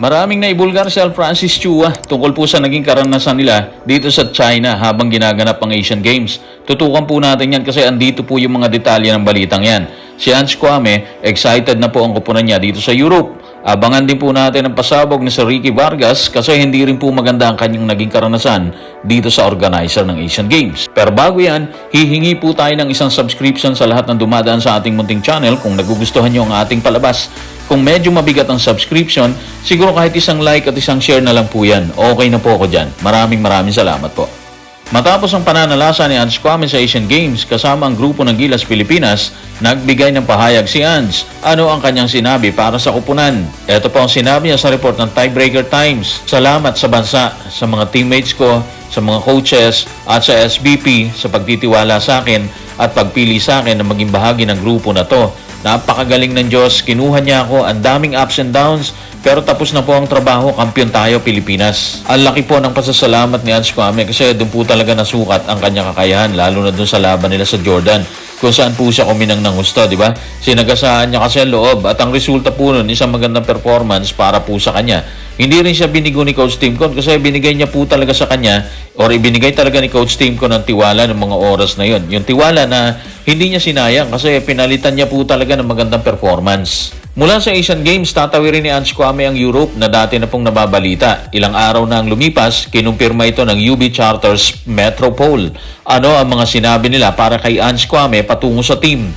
Maraming naibulgar si Al Francis Chua tungkol po sa naging karanasan nila dito sa China habang ginaganap ang Asian Games. Tutukan po natin yan kasi andito po yung mga detalye ng balitang yan. Si Hans Kwame, excited na po ang kupunan niya dito sa Europe. Abangan din po natin ang pasabog ni Sir Ricky Vargas kasi hindi rin po maganda ang kanyang naging karanasan dito sa organizer ng Asian Games. Pero bago yan, hihingi po tayo ng isang subscription sa lahat ng dumadaan sa ating munting channel kung nagugustuhan nyo ang ating palabas. Kung medyo mabigat ang subscription, siguro kahit isang like at isang share na lang po yan. Okay na po ako dyan. Maraming maraming salamat po. Matapos ang pananalasa ni Ans Kwame sa Asian Games kasama ang grupo ng Gilas Pilipinas, nagbigay ng pahayag si Ans. Ano ang kanyang sinabi para sa kupunan? Ito po ang sinabi niya sa report ng Tiebreaker Times. Salamat sa bansa, sa mga teammates ko, sa mga coaches at sa SBP sa pagtitiwala sa akin at pagpili sa akin na maging bahagi ng grupo na to. Napakagaling ng Diyos, kinuha niya ako, ang daming ups and downs, pero tapos na po ang trabaho, kampiyon tayo Pilipinas. Ang laki po ng pasasalamat ni Hans Kwame kasi doon po talaga nasukat ang kanyang kakayahan, lalo na doon sa laban nila sa Jordan kung saan po siya kuminang ng gusto, di ba? Sinagasaan niya kasi ang loob at ang resulta po nun, isang magandang performance para po sa kanya. Hindi rin siya binigo ni Coach Timcon kasi binigay niya po talaga sa kanya or ibinigay talaga ni Coach Timcon ng tiwala ng mga oras na yon. Yung tiwala na hindi niya sinayang kasi pinalitan niya po talaga ng magandang performance. Mula sa Asian Games, tatawirin ni Ange Kwame ang Europe na dati na pong nababalita. Ilang araw na ang lumipas, kinumpirma ito ng UB Charters Metropole. Ano ang mga sinabi nila para kay Ange Kwame patungo sa team?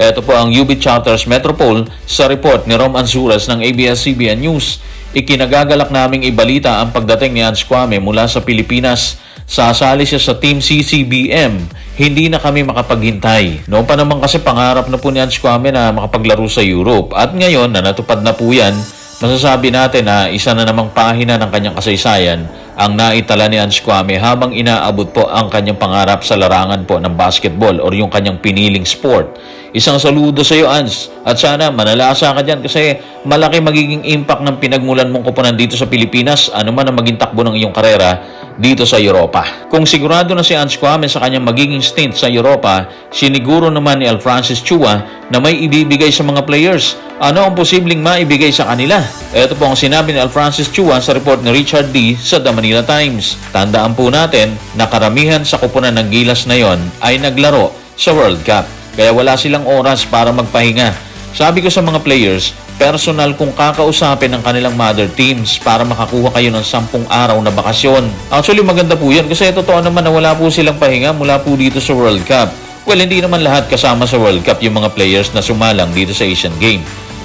Ito po ang UB Charters Metropole sa report ni Rom Ansuras ng ABS-CBN News. Ikinagagalak naming ibalita ang pagdating ni Ange Kwame mula sa Pilipinas. Sasali siya sa Team CCBM. Hindi na kami makapaghintay. Noon pa naman kasi pangarap na po ni Ange Kwame na makapaglaro sa Europe. At ngayon na natupad na po yan, masasabi natin na isa na namang pahina ng kanyang kasaysayan ang naitala ni Ange Kwame habang inaabot po ang kanyang pangarap sa larangan po ng basketball or yung kanyang piniling sport. Isang saludo sa iyo, Ans. At sana manalasa ka dyan kasi malaki magiging impact ng pinagmulan mong kupunan dito sa Pilipinas ano man ang maging takbo ng iyong karera dito sa Europa. Kung sigurado na si Ans Kwame sa kanyang magiging stint sa Europa, siniguro naman ni Al Francis Chua na may ibibigay sa mga players. Ano ang posibleng maibigay sa kanila? Ito po ang sinabi ni Al Francis Chua sa report ni Richard D. sa The Manila Times. Tandaan po natin na karamihan sa kupunan ng Gilas na yon ay naglaro sa World Cup. Kaya wala silang oras para magpahinga. Sabi ko sa mga players, personal kung kakausapin ng kanilang mother teams para makakuha kayo ng sampung araw na bakasyon. Actually, maganda po yan kasi totoo naman na wala po silang pahinga mula po dito sa World Cup. Well, hindi naman lahat kasama sa World Cup yung mga players na sumalang dito sa Asian Game.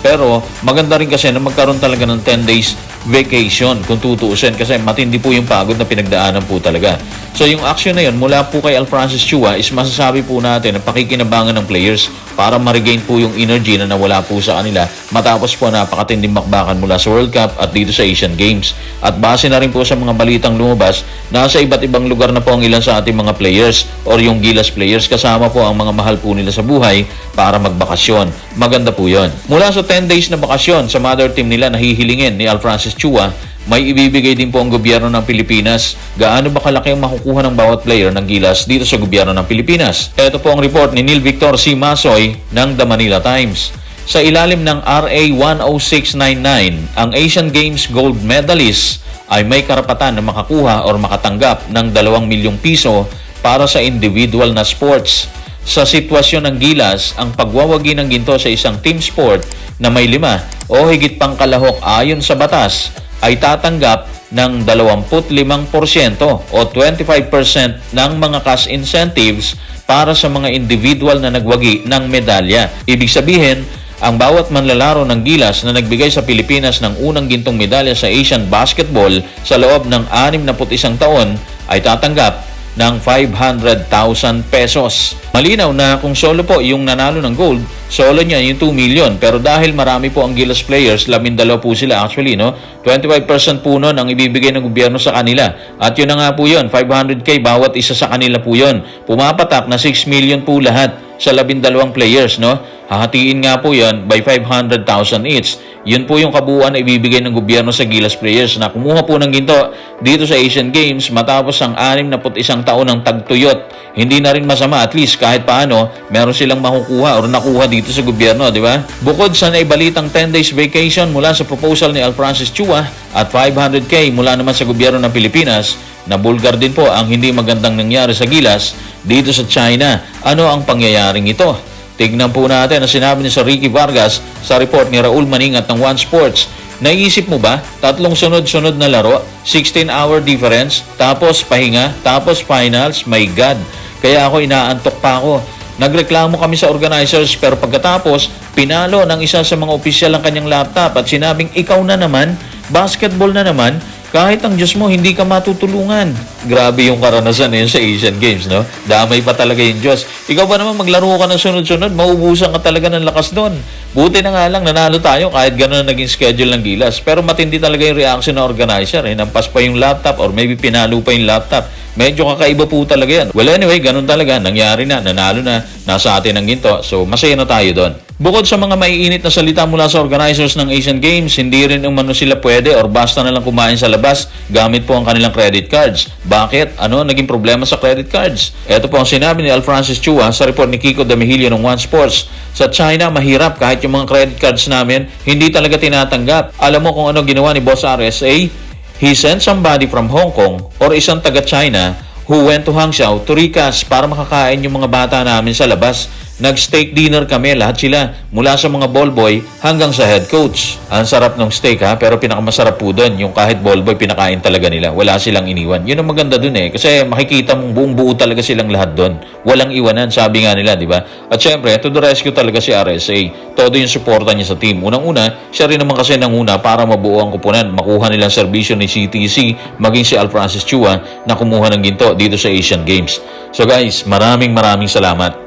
Pero maganda rin kasi na magkaroon talaga ng 10 days vacation kung tutuusin kasi matindi po yung pagod na pinagdaanan po talaga. So yung action na yun mula po kay Al Francis Chua is masasabi po natin na pakikinabangan ng players para ma-regain po yung energy na nawala po sa kanila matapos po napakatinding makbakan mula sa World Cup at dito sa Asian Games. At base na rin po sa mga balitang lumabas, nasa iba't ibang lugar na po ang ilan sa ating mga players or yung Gilas players kasama po ang mga mahal po nila sa buhay para magbakasyon. Maganda po yon. Mula sa 10 days na bakasyon sa mother team nila na hihilingin ni Al Francis Chua, may ibibigay din po ang gobyerno ng Pilipinas. Gaano ba kalaki ang makukuha ng bawat player ng Gilas dito sa gobyerno ng Pilipinas? Ito po ang report ni Neil Victor C. Masoy ng The Manila Times. Sa ilalim ng RA 10699, ang Asian Games gold medalist ay may karapatan na makakuha or makatanggap ng 2 milyong piso para sa individual na sports. Sa sitwasyon ng gilas, ang pagwawagi ng ginto sa isang team sport na may lima o higit pang kalahok ayon sa batas ay tatanggap ng 25% o 25% ng mga cash incentives para sa mga individual na nagwagi ng medalya. Ibig sabihin, ang bawat manlalaro ng gilas na nagbigay sa Pilipinas ng unang gintong medalya sa Asian Basketball sa loob ng 61 taon ay tatanggap ng 500,000 pesos. Malinaw na kung solo po yung nanalo ng gold, solo niya yung 2 million. Pero dahil marami po ang Gilas players, labindalaw po sila actually, no? 25% po nun ang ibibigay ng gobyerno sa kanila. At yun na nga po yun, 500k bawat isa sa kanila po yun. Pumapatak na 6 million po lahat sa labindalawang players, no? Hahatiin nga po yan by 500,000 each. Yun po yung kabuuan na ibibigay ng gobyerno sa Gilas players na kumuha po ng ginto dito sa Asian Games matapos ang 61 taon ng tagtuyot. Hindi na rin masama at least kahit paano meron silang makukuha or nakuha dito sa gobyerno, di ba? Bukod sa naibalitang 10 days vacation mula sa proposal ni Al Francis Chua at 500k mula naman sa gobyerno ng Pilipinas, na bulgar din po ang hindi magandang nangyari sa Gilas dito sa China. Ano ang pangyayaring ito? Tignan po natin ang sinabi ni Sir Ricky Vargas sa report ni Raul Maningat ng One Sports. Naisip mo ba, tatlong sunod-sunod na laro, 16-hour difference, tapos pahinga, tapos finals, my God. Kaya ako inaantok pa ako. Nagreklamo kami sa organizers pero pagkatapos, pinalo ng isa sa mga opisyal ang kanyang laptop at sinabing ikaw na naman, basketball na naman, kahit ang Diyos mo, hindi ka matutulungan. Grabe yung karanasan na yun sa Asian Games, no? Damay pa talaga yung Diyos. Ikaw ba naman maglaro ka ng sunod-sunod, maubusan ka talaga ng lakas doon. Buti na nga lang, nanalo tayo kahit gano'n ang naging schedule ng gilas. Pero matindi talaga yung reaction ng organizer. Eh. Nampas pa yung laptop or maybe pinalo pa yung laptop. Medyo kakaiba po talaga yan. Well, anyway, ganun talaga. Nangyari na, nanalo na, nasa atin ang ginto. So, masaya na tayo doon. Bukod sa mga maiinit na salita mula sa organizers ng Asian Games, hindi rin umano sila pwede or basta na lang kumain sa labas gamit po ang kanilang credit cards. Bakit? Ano naging problema sa credit cards? Ito po ang sinabi ni Al Francis Chua sa report ni Kiko Damihilio ng One Sports. Sa China, mahirap kahit yung mga credit cards namin, hindi talaga tinatanggap. Alam mo kung ano ginawa ni Boss RSA? He sent somebody from Hong Kong or isang taga-China who went to Hangzhou to recast para makakain yung mga bata namin sa labas. Nag-steak dinner kami, lahat sila, mula sa mga ball boy hanggang sa head coach. Ang sarap ng steak ha, pero pinakamasarap po doon, yung kahit ball boy, pinakain talaga nila. Wala silang iniwan. Yun ang maganda doon eh, kasi makikita mong buong buo talaga silang lahat doon. Walang iwanan, sabi nga nila, di ba? At syempre, to the rescue talaga si RSA. Todo yung suporta niya sa team. Unang-una, siya rin naman kasi nanguna para mabuo ang kupunan, makuha nilang serbisyo ni CTC, maging si Al Francis Chua na kumuha ng ginto dito sa Asian Games. So guys, maraming maraming salamat.